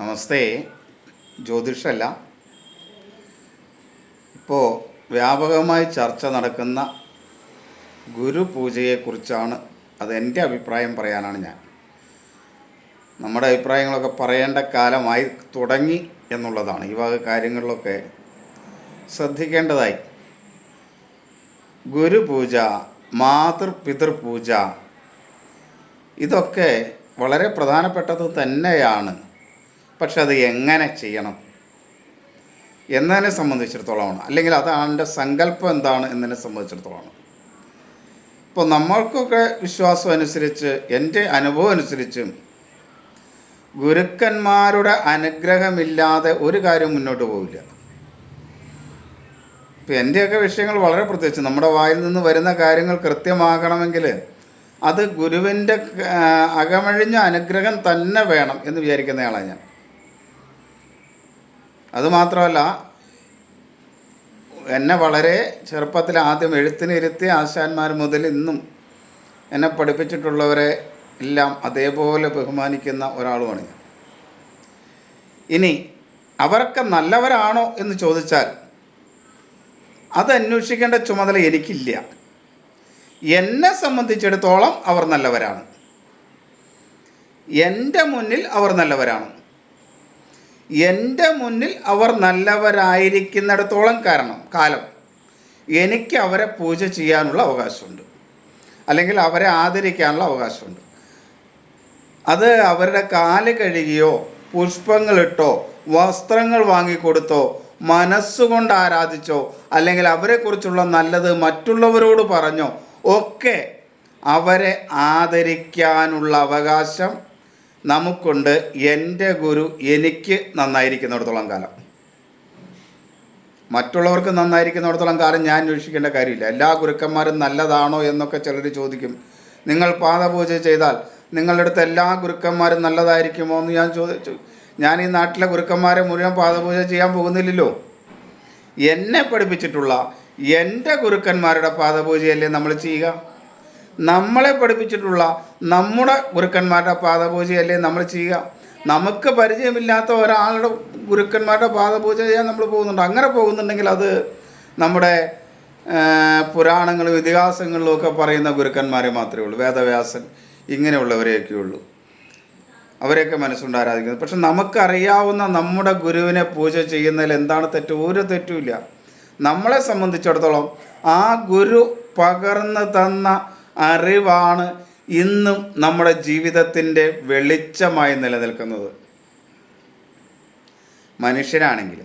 നമസ്തേ. ജ്യോതിഷല്ല. ഇപ്പോൾ വ്യാപകമായി ചർച്ച നടക്കുന്ന ഗുരുപൂജയെക്കുറിച്ചാണ് അത് എന്റെ അഭിപ്രായം പറയാനാണ് ഞാൻ. നമ്മുടെ അഭിപ്രായങ്ങളൊക്കെ പറയേണ്ട കാലമായി തുടങ്ങി എന്നുള്ളതാണ്. ഈ വക കാര്യങ്ങളിലൊക്കെ ശ്രദ്ധിക്കേണ്ടതായി. ഗുരുപൂജ മാതൃപിതൃപൂജ ഇതൊക്കെ വളരെ പ്രധാനപ്പെട്ടത് തന്നെയാണ്. പക്ഷെ അത് എങ്ങനെ ചെയ്യണം? എന്നതിനെ സംബന്ധിച്ചിടത്തോളമാണ്. അല്ലെങ്കിൽ അതാണ് സങ്കല്പം എന്താണ് എന്നതിനെ സംബന്ധിച്ചിടത്തോളമാണ്. ഇപ്പോൾ നമ്മൾക്കൊക്കെ വിശ്വാസം അനുസരിച്ച് എന്റെ അനുഭവം അനുസരിച്ചും ഗുരുക്കന്മാരുടെ അനുഗ്രഹമില്ലാതെ ഒരു കാര്യം മുന്നോട്ട് പോവില്ല. ഇപ്പം എന്റെയൊക്കെ വിഷയങ്ങൾ വളരെ പ്രത്യേകിച്ച് നമ്മുടെ വായിൽ നിന്ന് വരുന്ന കാര്യങ്ങൾ കൃത്യമാകണമെങ്കിൽ അത് ഗുരുവിന്റെ അകമഴിഞ്ഞ അനുഗ്രഹം തന്നെ വേണം എന്ന് വിചാരിക്കുന്നയാളാണ് ഞാൻ. അതുമാത്രമല്ല എന്നെ വളരെ ചെറുപ്പത്തിൽ ആദ്യം എഴുത്തിനിരുത്തി ആശാന്മാർ മുതൽ ഇന്നും എന്നെ പഠിപ്പിച്ചിട്ടുള്ളവരെ എല്ലാം അതേപോലെ ബഹുമാനിക്കുന്ന ഒരാളുമാണ് ഞാൻ. ഇനി അവരൊക്കെ നല്ലവരാണോ എന്ന് ചോദിച്ചാൽ അത് അന്വേഷിക്കേണ്ട ചുമതല എനിക്കില്ല. എന്നെ സംബന്ധിച്ചിടത്തോളം അവർ നല്ലവരാണ്. എന്റെ മുന്നിൽ അവർ നല്ലവരാണ്. എന്റെ മുന്നിൽ അവർ നല്ലവരായിരിക്കുന്നിടത്തോളം കാരണം കാലം. എനിക്ക് അവരെ പൂജ ചെയ്യാനുള്ള അവകാശമുണ്ട്. അല്ലെങ്കിൽ അവരെ ആദരിക്കാനുള്ള അവകാശമുണ്ട്. അത് അവരുടെ കാൽ കഴുകിയോ പുഷ്പങ്ങളിട്ടോ വസ്ത്രങ്ങൾ വാങ്ങിക്കൊടുത്തോ മനസ്സുകൊണ്ട് ആരാധിച്ചോ അല്ലെങ്കിൽ അവരെക്കുറിച്ചുള്ള നല്ലത് മറ്റുള്ളവരോട് പറഞ്ഞോ ഒക്കെ അവരെ ആദരിക്കാനുള്ള അവകാശം നമുക്കുണ്ട് എന്റെ ഗുരു എനിക്ക് നന്നായിരിക്കുന്നിടത്തോളം കാലം. മറ്റുള്ളവർക്ക് നന്നായിരിക്കുന്നിടത്തോളം കാലം ഞാൻ അന്വേഷിക്കേണ്ട കാര്യമില്ല. എല്ലാ ഗുരുക്കന്മാരും നല്ലതാണോ എന്നൊക്കെ ചിലർ ചോദിക്കും. നിങ്ങൾ പാദപൂജ ചെയ്താൽ നിങ്ങളുടെ അടുത്ത് എല്ലാ ഗുരുക്കന്മാരും നല്ലതായിരിക്കുമോ എന്ന് ഞാൻ ചോദിച്ചു. ഞാൻ ഈ നാട്ടിലെ ഗുരുക്കന്മാരെ മുഴുവൻ പാദപൂജ ചെയ്യാൻ പോകുന്നില്ലല്ലോ. എന്നെ പഠിപ്പിച്ചിട്ടുള്ള എന്റെ ഗുരുക്കന്മാരുടെ പാദപൂജയല്ലേ നമ്മൾ ചെയ്യുക? നമ്മളെ പഠിപ്പിച്ചിട്ടുള്ള നമ്മുടെ ഗുരുക്കന്മാരുടെ പാദപൂജയല്ലേ നമ്മൾ ചെയ്യുക. നമുക്ക് പരിചയമില്ലാത്ത ഒരാളുടെ ഗുരുക്കന്മാരുടെ പാദപൂജ ചെയ്യാൻ നമ്മൾ പോകുന്നുണ്ട്. അങ്ങനെ പോകുന്നുണ്ടെങ്കിൽ അത് നമ്മുടെ പുരാണങ്ങളും ഇതിഹാസങ്ങളിലും ഒക്കെ പറയുന്ന ഗുരുക്കന്മാരെ മാത്രമേ ഉള്ളൂ. വേദവ്യാസൻ ഇങ്ങനെയുള്ളവരെയൊക്കെ ഉള്ളൂ. അവരെയൊക്കെ മനസ്സുകൊണ്ട് ആരാധിക്കുന്നത് പക്ഷെ നമുക്കറിയാവുന്ന നമ്മുടെ ഗുരുവിനെ പൂജ ചെയ്യുന്നതിൽ എന്താണ് തെറ്റ്? ഒരു തെറ്റുമില്ല നമ്മളെ സംബന്ധിച്ചിടത്തോളം ആ ഗുരു പകർന്നു തന്ന അറിവാണ് ഇന്നും നമ്മുടെ ജീവിതത്തിന്റെ വെളിച്ചമായി നിലനിൽക്കുന്നത്. മനുഷ്യരാണെങ്കിൽ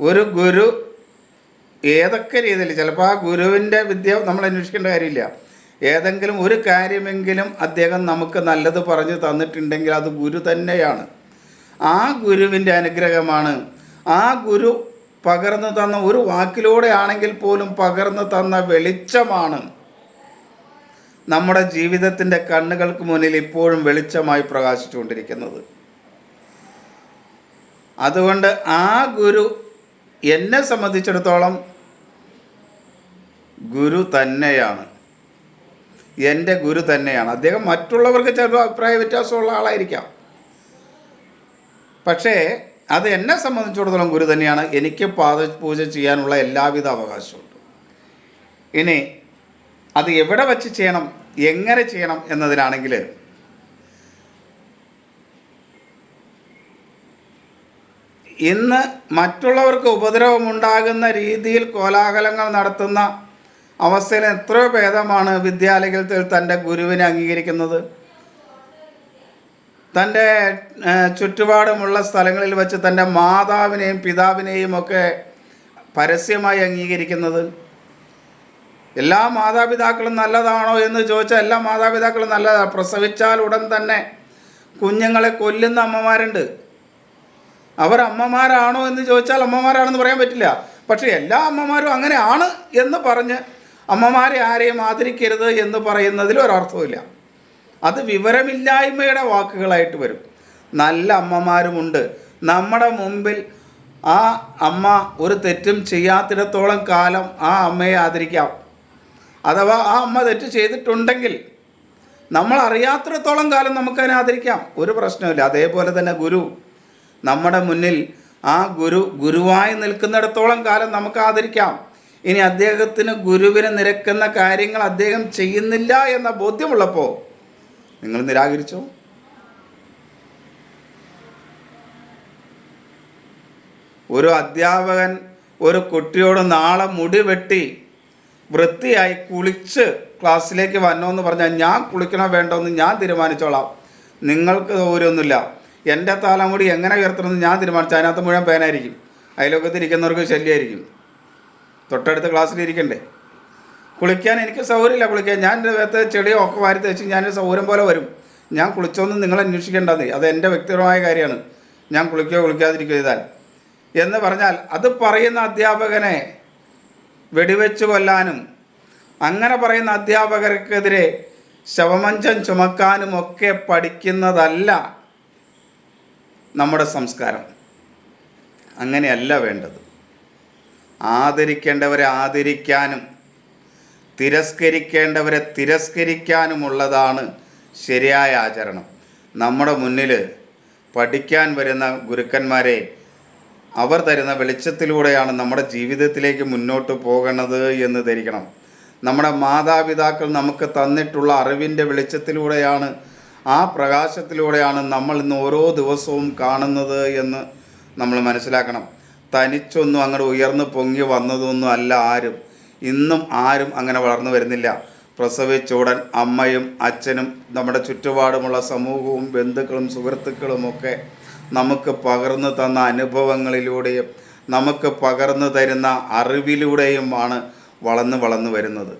ഒരു ഗുരു ഏതൊക്കെ രീതിയിൽ ചിലപ്പോൾ ആ ഗുരുവിന്റെ വിദ്യ നമ്മൾ അന്വേഷിക്കേണ്ട കാര്യമില്ല. ഏതെങ്കിലും ഒരു കാര്യമെങ്കിലും അദ്ദേഹം നമുക്ക് നല്ലത് പറഞ്ഞു തന്നിട്ടുണ്ടെങ്കിൽ അത് ഗുരു തന്നെയാണ്. ആ ഗുരുവിന്റെ അനുഗ്രഹമാണ്. ആ ഗുരു പകർന്നു തന്ന ഒരു വാക്കിലൂടെ ആണെങ്കിൽ പോലും പകർന്നു തന്ന വെളിച്ചമാണ്. നമ്മുടെ ജീവിതത്തിന്റെ കണ്ണുകൾക്ക് മുന്നിൽ ഇപ്പോഴും വെളിച്ചമായി പ്രകാശിച്ചുകൊണ്ടിരിക്കുന്നത്. അതുകൊണ്ട് ആ ഗുരു എന്നെ സംബന്ധിച്ചിടത്തോളം ഗുരു തന്നെയാണ്. എന്റെ ഗുരു തന്നെയാണ്. അദ്ദേഹം മറ്റുള്ളവർക്ക് ചിലപ്പോൾ അഭിപ്രായ വ്യത്യാസമുള്ള ആളായിരിക്കാം. പക്ഷേ അത് എന്നെ സംബന്ധിച്ചിടത്തോളം ഗുരു തന്നെയാണ്. എനിക്ക് പാദ പൂജ ചെയ്യാനുള്ള എല്ലാവിധ അവകാശമുണ്ട്. ഇനി അത് എവിടെ വച്ച് ചെയ്യണം എങ്ങനെ ചെയ്യണം എന്നതിനാണെങ്കിൽ ഇന്ന് മറ്റുള്ളവർക്ക് ഉപദ്രവമുണ്ടാകുന്ന രീതിയിൽ കോലാഹലങ്ങൾ നടത്തുന്ന അവസ്ഥയിൽ എത്രയോ ഭേദമാണ് വിദ്യാലയത്തിൽ തന്റെ ഗുരുവിനെ അംഗീകരിക്കുന്നത്. തന്റെ ചുറ്റുപാടുമുള്ള സ്ഥലങ്ങളിൽ വെച്ച് തന്റെ മാതാവിനെയും പിതാവിനെയും ഒക്കെ പരസ്യമായി അംഗീകരിക്കുന്നത്. എല്ലാ മാതാപിതാക്കളും നല്ലതാണോ എന്ന് ചോദിച്ചാൽ എല്ലാ മാതാപിതാക്കളും നല്ലതാണ് പ്രസവിച്ചാൽ ഉടൻ തന്നെ കുഞ്ഞുങ്ങളെ കൊല്ലുന്ന അമ്മമാരുണ്ട്. അവർ അമ്മമാരാണോ എന്ന് ചോദിച്ചാൽ അമ്മമാരാണെന്ന് പറയാൻ പറ്റില്ല. പക്ഷേ എല്ലാ അമ്മമാരും അങ്ങനെയാണ് എന്ന് പറഞ്ഞ് അമ്മമാരെ ആരെയും ആദരിക്കരുത് എന്ന് പറയുന്നതിൽ ഒരർത്ഥവുമില്ല. അത് വിവരമില്ലായ്മയുടെ വാക്കുകളായിട്ട് വരും. നല്ല അമ്മമാരുമുണ്ട്. നമ്മുടെ മുമ്പിൽ ആ അമ്മ ഒരു തെറ്റും ചെയ്യാത്തിടത്തോളം കാലം ആ അമ്മയെ ആദരിക്കാം. അഥവാ ആ അമ്മ തെറ്റ് ചെയ്തിട്ടുണ്ടെങ്കിൽ നമ്മൾ അറിയാത്തിടത്തോളം കാലം നമുക്കതിനെ ആദരിക്കാം. ഒരു പ്രശ്നമില്ല അതേപോലെ തന്നെ ഗുരു. നമ്മുടെ മുന്നിൽ ആ ഗുരു ഗുരുവായി നിൽക്കുന്നിടത്തോളം കാലം നമുക്ക് ആദരിക്കാം. ഇനി അദ്ദേഹത്തിന് ഗുരുവിനെ നിരക്കുന്ന കാര്യങ്ങൾ അദ്ദേഹം ചെയ്യുന്നില്ല എന്ന ബോധ്യമുള്ളപ്പോൾ നിങ്ങൾ നിരാകരിച്ചോ? ഒരു അധ്യാപകൻ ഒരു കുട്ടിയോട് നാളെ മുടി വെട്ടി വൃത്തിയായി കുളിച്ച് ക്ലാസ്സിലേക്ക് വന്നോ എന്ന് പറഞ്ഞാൽ ഞാൻ കുളിക്കണോ വേണ്ടോ എന്ന് ഞാൻ തീരുമാനിച്ചോളാം. നിങ്ങൾക്ക് സൗകര്യമൊന്നുമില്ല എന്റെ തലമുടി എങ്ങനെ ഉയർത്തണമെന്ന് ഞാൻ തീരുമാനിച്ചു. അതിനകത്ത് മുഴുവൻ പേനായിരിക്കും. അതിലൊക്കെ ഇരിക്കുന്നവർക്ക് ശല്യമായിരിക്കും തൊട്ടടുത്ത ക്ലാസ്സിൽ ഇരിക്കണ്ടേ? കുളിക്കാൻ എനിക്ക് സൗകര്യമില്ല കുളിക്കാൻ. ഞാൻ എന്റെ വേത്ത് ചെടിയോ ഒക്കെ വാരി തേച്ച് ഞാൻ സൗകര്യം പോലെ വരും. ഞാൻ കുളിച്ചോന്ന് നിങ്ങൾ അന്വേഷിക്കേണ്ടത് അത് എന്റെ വ്യക്തിപരമായ കാര്യമാണ്. ഞാൻ കുളിക്കുകയോ കുളിക്കാതിരിക്കുകയോ ചെയ്താൽ. എന്ന് പറഞ്ഞാൽ അത് പറയുന്ന അധ്യാപകനെ വെടിവെച്ച് കൊല്ലാനും അങ്ങനെ പറയുന്ന അധ്യാപകർക്കെതിരെ ശവമഞ്ചം ചുമക്കാനും ഒക്കെ പഠിക്കുന്നതല്ല നമ്മുടെ സംസ്കാരം. അങ്ങനെയല്ല വേണ്ടത്. ആദരിക്കേണ്ടവരെ ആദരിക്കാനും തിരസ്കരിക്കേണ്ടവരെ തിരസ്കരിക്കാനുമുള്ളതാണ് ശരിയായ ആചരണം. നമ്മുടെ മുന്നിൽ പഠിക്കാൻ വരുന്ന ഗുരുക്കന്മാരെ അവർ തരുന്ന വെളിച്ചത്തിലൂടെയാണ് നമ്മുടെ ജീവിതത്തിലേക്ക് മുന്നോട്ട് പോകണത് എന്ന് ധരിക്കണം. നമ്മുടെ മാതാപിതാക്കൾ നമുക്ക് തന്നിട്ടുള്ള അറിവിന്റെ വെളിച്ചത്തിലൂടെയാണ് ആ പ്രകാശത്തിലൂടെയാണ് നമ്മൾ ഇന്ന് ഓരോ ദിവസവും കാണുന്നത് എന്ന് നമ്മൾ മനസ്സിലാക്കണം. തനിച്ചൊന്നും അങ്ങോട്ട് ഉയർന്നു പൊങ്ങി വന്നതൊന്നും അല്ല ആരും. ഇന്നും ആരും അങ്ങനെ വളർന്നു വരുന്നില്ല. പ്രസവിച്ചുടൻ അമ്മയും അച്ഛനും നമ്മുടെ ചുറ്റുപാടുമുള്ള സമൂഹവും ബന്ധുക്കളും സുഹൃത്തുക്കളും ഒക്കെ നമുക്ക് പകർന്നു തന്ന അനുഭവങ്ങളിലൂടെയും നമുക്ക് പകർന്നു തരുന്ന അറിവിലൂടെയുമാണ് വളർന്നു വളർന്നു വരുന്നത്.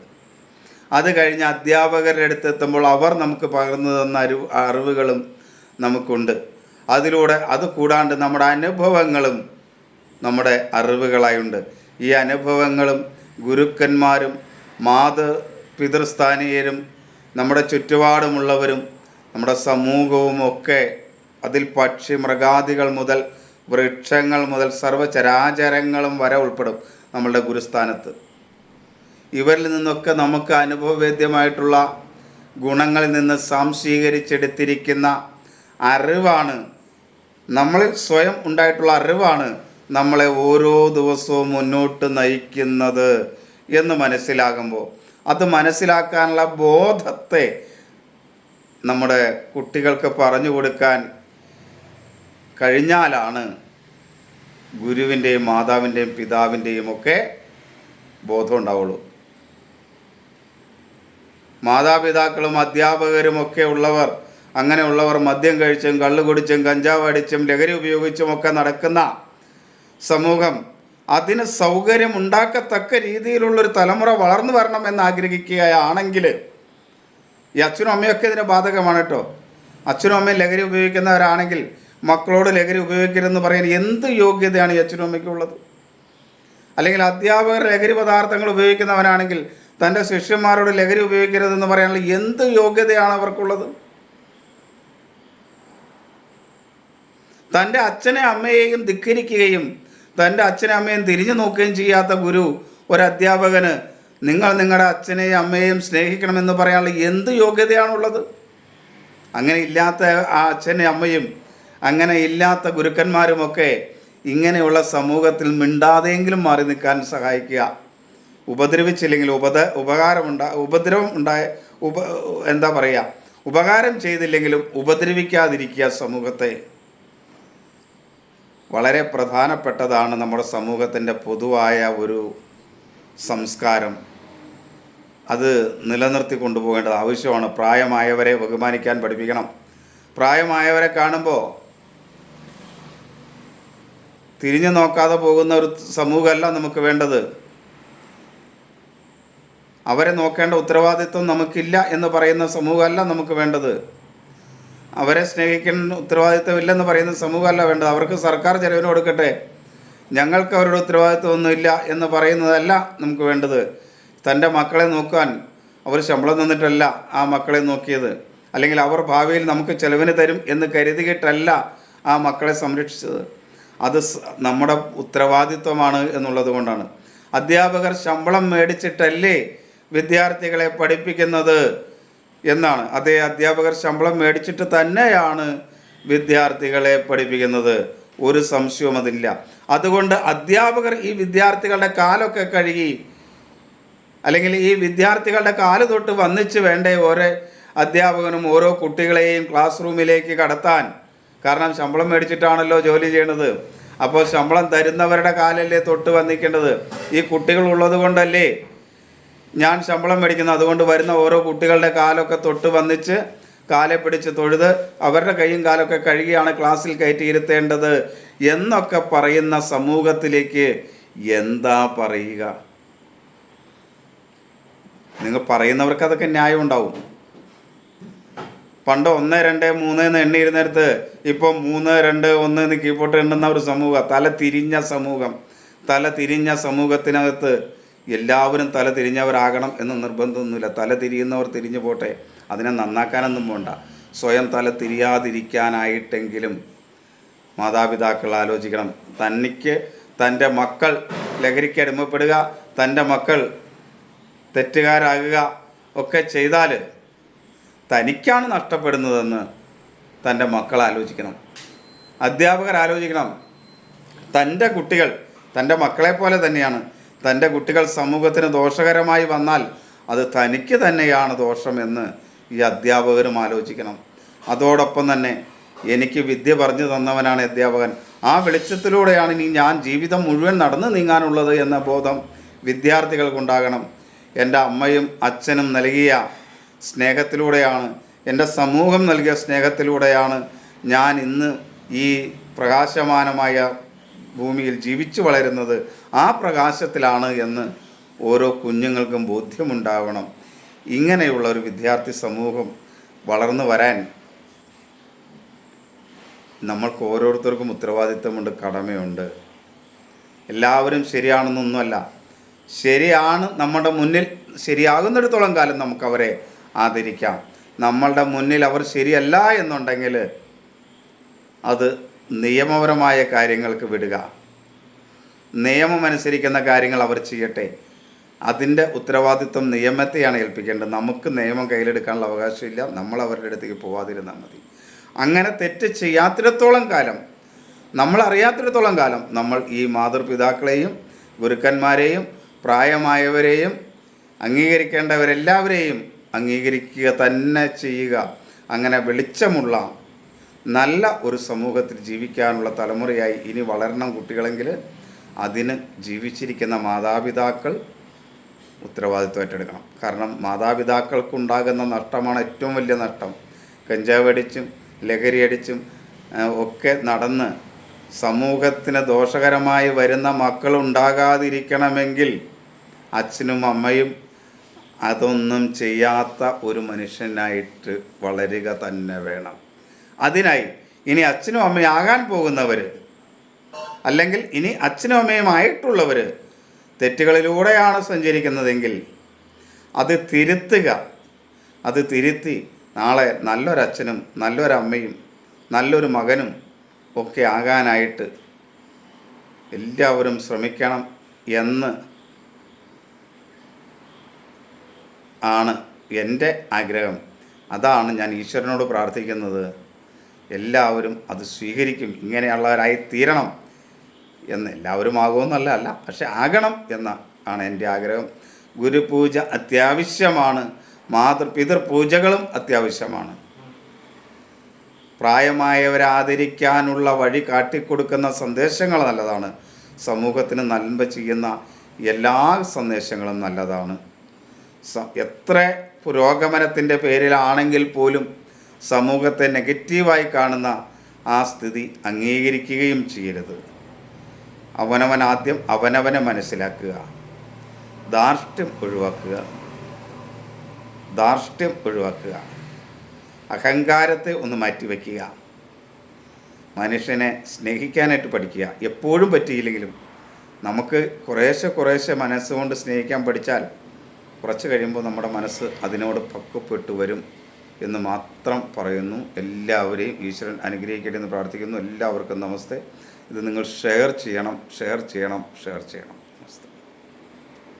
അത് കഴിഞ്ഞ് അധ്യാപകരുടെ അടുത്ത് എത്തുമ്പോൾ അവർ നമുക്ക് പകർന്നു തന്ന അറിവ് അറിവുകളും നമുക്കുണ്ട്. അതിലൂടെ അത് കൂടാണ്ട് നമ്മുടെ അനുഭവങ്ങളും നമ്മുടെ അറിവുകളായുണ്ട്. ഈ അനുഭവങ്ങളും ഗുരുക്കന്മാരും മാതൃപിതൃസ്ഥാനീയരും നമ്മുടെ ചുറ്റുപാടുമുള്ളവരും നമ്മുടെ സമൂഹവും ഒക്കെ അതിൽ പക്ഷി മൃഗാദികൾ മുതൽ വൃക്ഷങ്ങൾ മുതൽ സർവചരാചരങ്ങളും വരെ ഉൾപ്പെടും നമ്മളുടെ ഗുരുസ്ഥാനത്ത്. ഇവരിൽ നിന്നൊക്കെ നമുക്ക് അനുഭവവേദ്യമായിട്ടുള്ള ഗുണങ്ങളിൽ നിന്ന് സംശീകരിച്ചെടുത്തിരിക്കുന്ന അറിവാണ് നമ്മളിൽ സ്വയം ഉണ്ടായിട്ടുള്ള അറിവാണ് നമ്മളെ ഓരോ ദിവസവും മുന്നോട്ട് നയിക്കുന്നത് എന്ന് മനസ്സിലാകുമ്പോൾ അത് മനസ്സിലാക്കാനുള്ള ബോധത്തെ നമ്മുടെ കുട്ടികൾക്ക് പറഞ്ഞു കൊടുക്കാൻ കഴിഞ്ഞാലാണ് ഗുരുവിന്റെയും മാതാവിന്റെയും പിതാവിന്റെയും ഒക്കെ ബോധം ഉണ്ടാവുള്ളൂ. മാതാപിതാക്കളും അധ്യാപകരും ഒക്കെ ഉള്ളവർ അങ്ങനെയുള്ളവർ മദ്യം കഴിച്ചും കള്ള് കുടിച്ചും കഞ്ചാവ് അടിച്ചും ലഹരി ഉപയോഗിച്ചും ഒക്കെ നടക്കുന്ന സമൂഹം അതിന് സൗകര്യം ഉണ്ടാക്കത്തക്ക രീതിയിലുള്ളൊരു തലമുറ വളർന്നു വരണം എന്ന് ആഗ്രഹിക്കുകയാണെങ്കിൽ ഈ അച്ഛനും അമ്മയൊക്കെ ഇതിന് ബാധകമാണ് കേട്ടോ. അച്ഛനും അമ്മയും ലഹരി ഉപയോഗിക്കുന്നവരാണെങ്കിൽ മക്കളോട് ലഹരി ഉപയോഗിക്കരുതെന്ന് പറയാൻ എന്ത് യോഗ്യതയാണ് ഈ അച്ഛനും അമ്മയ്ക്കും ഉള്ളത്? അല്ലെങ്കിൽ അധ്യാപകർ ലഹരി പദാർത്ഥങ്ങൾ ഉപയോഗിക്കുന്നവനാണെങ്കിൽ തന്റെ ശിഷ്യന്മാരോട് ലഹരി ഉപയോഗിക്കരുതെന്ന് പറയാനുള്ള എന്ത് യോഗ്യതയാണ് അവർക്കുള്ളത്? തന്റെ അച്ഛനെ അമ്മയെയും ധിക്കരിക്കുകയും തന്റെ അച്ഛനെ അമ്മയും തിരിഞ്ഞു നോക്കുകയും ചെയ്യാത്ത ഗുരു ഒരധ്യാപകന് നിങ്ങൾ നിങ്ങളുടെ അച്ഛനെയും അമ്മയെയും സ്നേഹിക്കണമെന്ന് പറയാനുള്ള എന്ത് യോഗ്യതയാണുള്ളത്? അങ്ങനെ ഇല്ലാത്ത ആ അച്ഛനെയും അമ്മയും അങ്ങനെ ഇല്ലാത്ത ഗുരുക്കന്മാരുമൊക്കെ ഇങ്ങനെയുള്ള സമൂഹത്തിൽ മിണ്ടാതെയെങ്കിലും മാറി നിൽക്കാൻ സഹായിക്കുക. ഉപദ്രവിച്ചില്ലെങ്കിൽ ഉപദ ഉപകാരമുണ്ടാ ഉപദ്രവം ഉണ്ടായ ഉപ എന്താ പറയുക ഉപകാരം ചെയ്തില്ലെങ്കിലും ഉപദ്രവിക്കാതിരിക്കുക സമൂഹത്തെ. വളരെ പ്രധാനപ്പെട്ടതാണ് നമ്മുടെ സമൂഹത്തിന്റെ പൊതുവായ ഒരു സംസ്കാരം. അത് നിലനിർത്തി കൊണ്ടുപോകേണ്ടത് ആവശ്യമാണ്. പ്രായമായവരെ ബഹുമാനിക്കാൻ പഠിപ്പിക്കണം. പ്രായമായവരെ കാണുമ്പോൾ തിരിഞ്ഞു നോക്കാതെ പോകുന്ന ഒരു സമൂഹമല്ല നമുക്ക് വേണ്ടത്. അവരെ നോക്കേണ്ട ഉത്തരവാദിത്വം നമുക്കില്ല എന്ന് പറയുന്ന സമൂഹമല്ല നമുക്ക് വേണ്ടത്. അവരെ സ്നേഹിക്കേണ്ട ഉത്തരവാദിത്വം ഇല്ലെന്ന് പറയുന്ന സമൂഹമല്ല വേണ്ടത്. അവർക്ക് സർക്കാർ ചെലവിന് കൊടുക്കട്ടെ. ഞങ്ങൾക്ക് അവരുടെ ഉത്തരവാദിത്വമൊന്നുമില്ല എന്ന് പറയുന്നതല്ല നമുക്ക് വേണ്ടത്. തന്റെ മക്കളെ നോക്കാൻ അവർ ശമ്പളം തന്നിട്ടല്ല ആ മക്കളെ നോക്കിയത്. അല്ലെങ്കിൽ അവർ ഭാവിയിൽ നമുക്ക് ചെലവിന് തരും എന്ന് കരുതിയിട്ടല്ല ആ മക്കളെ സംരക്ഷിച്ചത്. അത് നമ്മുടെ ഉത്തരവാദിത്വമാണ് എന്നുള്ളത് കൊണ്ടാണ്. അധ്യാപകർ ശമ്പളം മേടിച്ചിട്ടല്ലേ വിദ്യാർത്ഥികളെ പഠിപ്പിക്കുന്നത് എന്നാണ്. അതേ അധ്യാപകർ ശമ്പളം മേടിച്ചിട്ട് തന്നെയാണ് വിദ്യാർത്ഥികളെ പഠിപ്പിക്കുന്നത്. ഒരു സംശയവും അതില്ല. അതുകൊണ്ട് അധ്യാപകർ ഈ വിദ്യാർത്ഥികളുടെ കാലൊക്കെ കഴുകി അല്ലെങ്കിൽ ഈ വിദ്യാർത്ഥികളുടെ കാൽ തൊട്ട് വന്നിച്ച് വേണ്ടേ ഓരോ അധ്യാപകനും ഓരോ കുട്ടികളെയും ക്ലാസ് റൂമിലേക്ക് കടത്താൻ കാരണം ശമ്പളം മേടിച്ചിട്ടാണല്ലോ ജോലി ചെയ്യണത്. അപ്പോൾ ശമ്പളം തരുന്നവരുടെ കാലല്ലേ തൊട്ട് വന്നിക്കേണ്ടത്. ഈ കുട്ടികൾ ഉള്ളത് കൊണ്ടല്ലേ ഞാൻ ശമ്പളം മേടിക്കുന്നത്. അതുകൊണ്ട് വരുന്ന ഓരോ കുട്ടികളുടെ കാലൊക്കെ തൊട്ട് വന്നിച്ച് കാലെ പിടിച്ച് തൊഴുത് അവരുടെ കൈയും കാലൊക്കെ കഴുകിയാണ് ക്ലാസ്സിൽ കയറ്റിയിരുത്തേണ്ടത് എന്നൊക്കെ പറയുന്ന സമൂഹത്തിലേക്ക് എന്താ പറയുക? നിങ്ങൾ പറയുന്നവർക്ക് അതൊക്കെ ന്യായം ഉണ്ടാവും പണ്ട് ഒന്ന് രണ്ട് മൂന്ന് എന്ന് എണ്ണിയിരുന്നിടത്ത് ഇപ്പോൾ മൂന്ന് രണ്ട് ഒന്ന് എന്ന് കീഴ്പോട്ട് എണ്ണുന്ന ഒരു സമൂഹം തല തിരിഞ്ഞ സമൂഹം തല തിരിഞ്ഞ സമൂഹത്തിനകത്ത് എല്ലാവരും തല തിരിഞ്ഞവരാകണം എന്ന് നിർബന്ധമൊന്നുമില്ല. തല തിരിയുന്നവർ തിരിഞ്ഞു പോട്ടെ. അതിനെ നന്നാക്കാനൊന്നും വേണ്ട സ്വയം തല തിരിയാതിരിക്കാനായിട്ടെങ്കിലും മാതാപിതാക്കൾ ആലോചിക്കണം. തനിക്ക് തന്റെ മക്കൾ ലഹരിക്ക് അടിമപ്പെടുക തന്റെ മക്കൾ തെറ്റുകാരാകുക ഒക്കെ ചെയ്താൽ തനിക്കാണ് നഷ്ടപ്പെടുന്നതെന്ന് തന്റെ മക്കൾ ആലോചിക്കണം. അധ്യാപകർ ആലോചിക്കണം. തന്റെ കുട്ടികൾ തന്റെ മക്കളെ പോലെ തന്നെയാണ്. തന്റെ കുട്ടികൾ സമൂഹത്തിന് ദോഷകരമായി വന്നാൽ അത് തനിക്ക് തന്നെയാണ് ദോഷമെന്ന് ഈ അധ്യാപകരും ആലോചിക്കണം. അതോടൊപ്പം തന്നെ എനിക്ക് വിദ്യ പറഞ്ഞു തന്നവനാണ് അധ്യാപകൻ. ആ വെളിച്ചത്തിലൂടെയാണ് ഇനി ഞാൻ ജീവിതം മുഴുവൻ നടന്നു നീങ്ങാനുള്ളത് എന്ന ബോധം വിദ്യാർത്ഥികൾക്കുണ്ടാകണം. എന്റെ അമ്മയും അച്ഛനും നൽകിയ സ്നേഹത്തിലൂടെയാണ്. എന്റെ സമൂഹം നൽകിയ സ്നേഹത്തിലൂടെയാണ് ഞാൻ ഇന്ന് ഈ പ്രകാശമാനമായ ഭൂമിയിൽ ജീവിച്ചു വളരുന്നത്. ആ പ്രകാശത്തിലാണ് എന്ന് ഓരോ കുഞ്ഞുങ്ങൾക്കും ബോധ്യമുണ്ടാവണം. ഇങ്ങനെയുള്ള ഒരു വിദ്യാർത്ഥി സമൂഹം വളർന്നു വരാൻ നമ്മൾക്ക് ഓരോരുത്തർക്കും ഉത്തരവാദിത്തമുണ്ട് കടമയുണ്ട്. എല്ലാവരും ശരിയാണെന്നൊന്നുമല്ല. ശരിയാണ് നമ്മുടെ മുന്നിൽ ശരിയാകുന്നിടത്തോളം കാലം നമുക്ക് അവരെ ആദരിക്കാം. നമ്മളുടെ മുന്നിൽ അവർ ശരിയല്ല എന്നുണ്ടെങ്കിൽ അത് നിയമപരമായ കാര്യങ്ങൾക്ക് വിടുക. നിയമമനുസരിക്കുന്ന കാര്യങ്ങൾ അവർ ചെയ്യട്ടെ. അതിന്റെ ഉത്തരവാദിത്വം നിയമത്തെയാണ് ഏൽപ്പിക്കേണ്ടത്. നമുക്ക് നിയമം കയ്യിലെടുക്കാനുള്ള അവകാശമില്ല. നമ്മൾ അവരുടെ അടുത്തേക്ക് പോവാതിരുന്നാൽ മതി. അങ്ങനെ തെറ്റ് ചെയ്യാത്തിടത്തോളം കാലം നമ്മൾ അറിയാത്തിടത്തോളം കാലം നമ്മൾ ഈ മാതൃപിതാക്കളെയും ഗുരുക്കന്മാരെയും പ്രായമായവരെയും അംഗീകരിക്കേണ്ടവരെല്ലാവരെയും അംഗീകരിക്കുക തന്നെ ചെയ്യുക. അങ്ങനെ വെളിച്ചമുള്ള നല്ല ഒരു സമൂഹത്തിൽ ജീവിക്കാനുള്ള തലമുറയായി ഇനി വളരണം കുട്ടികളെങ്കിൽ അതിന് ജീവിച്ചിരിക്കുന്ന മാതാപിതാക്കൾ ഉത്തരവാദിത്വം ഏറ്റെടുക്കണം. കാരണം മാതാപിതാക്കൾക്കുണ്ടാകുന്ന നഷ്ടമാണ് ഏറ്റവും വലിയ നഷ്ടം. കഞ്ചാവ് അടിച്ചും ലഹരി അടിച്ചും ഒക്കെ നടന്ന് സമൂഹത്തിന് ദോഷകരമായി വരുന്ന മക്കളുണ്ടാകാതിരിക്കണമെങ്കിൽ അച്ഛനും അമ്മയും അതൊന്നും ചെയ്യാത്ത ഒരു മനുഷ്യനായിട്ട് വളരുക തന്നെ വേണം. അതിനായി ഇനി അച്ഛനും അമ്മയും ആകാൻ പോകുന്നവർ അല്ലെങ്കിൽ ഇനി അച്ഛനും അമ്മയും ആയിട്ടുള്ളവർ തെറ്റുകളിലൂടെയാണ് സഞ്ചരിക്കുന്നതെങ്കിൽ അത് തിരുത്തുക. അത് തിരുത്തി നാളെ നല്ലൊരച്ഛനും നല്ലൊരമ്മയും നല്ലൊരു മകനും ഒക്കെ ആകാനായിട്ട് എല്ലാവരും ശ്രമിക്കണം എന്ന് ആണ് എന്റെ ആഗ്രഹം. അതാണ് ഞാൻ ഈശ്വരനോട് പ്രാർത്ഥിക്കുന്നത്. എല്ലാവരും അത് സ്വീകരിക്കും. ഇങ്ങനെയുള്ളവരായി തീരണം എന്ന് എല്ലാവരും ആകുമെന്നല്ല അല്ല പക്ഷെ ആകണം എന്ന ആണ് എന്റെ ആഗ്രഹം. ഗുരുപൂജ അത്യാവശ്യമാണ്. മാതൃ പിതൃപൂജകളും അത്യാവശ്യമാണ്. പ്രായമായവരെ ആദരിക്കാനുള്ള വഴി കാട്ടിക്കൊടുക്കുന്ന സന്ദേശങ്ങൾ നല്ലതാണ്. സമൂഹത്തിന് നന്മ ചെയ്യുന്ന എല്ലാ സന്ദേശങ്ങളും നല്ലതാണ്. എത്ര പുരോഗമനത്തിന്റെ പേരിലാണെങ്കിൽ പോലും സമൂഹത്തെ നെഗറ്റീവായി കാണുന്ന ആ സ്ഥിതി അംഗീകരിക്കുകയും ചെയ്യരുത്. അവനവൻ ആദ്യം അവനവനെ മനസ്സിലാക്കുക. ധാർഷ്ട്യം ഒഴിവാക്കുക. ധാർഷ്ട്യം ഒഴിവാക്കുക. അഹങ്കാരത്തെ ഒന്ന് മാറ്റിവെക്കുക. മനുഷ്യനെ സ്നേഹിക്കാനായിട്ട് പഠിക്കുക. എപ്പോഴും പറ്റിയില്ലെങ്കിലും നമുക്ക് കുറേശ്ശെ കുറേശ്ശെ മനസ്സുകൊണ്ട് സ്നേഹിക്കാൻ പഠിച്ചാൽ കുറച്ച് കഴിയുമ്പോൾ നമ്മുടെ മനസ്സ് അതിനോട് പക്കപ്പെട്ടു വരും എന്ന് മാത്രം പറയുന്നു. എല്ലാവരെയും ഈശ്വരൻ അനുഗ്രഹിക്കട്ടെ എന്ന് പ്രാർത്ഥിക്കുന്നു. എല്ലാവർക്കും നമസ്തേ. ഇത് നിങ്ങൾ ഷെയർ ചെയ്യണം ഷെയർ ചെയ്യണം ഷെയർ ചെയ്യണം.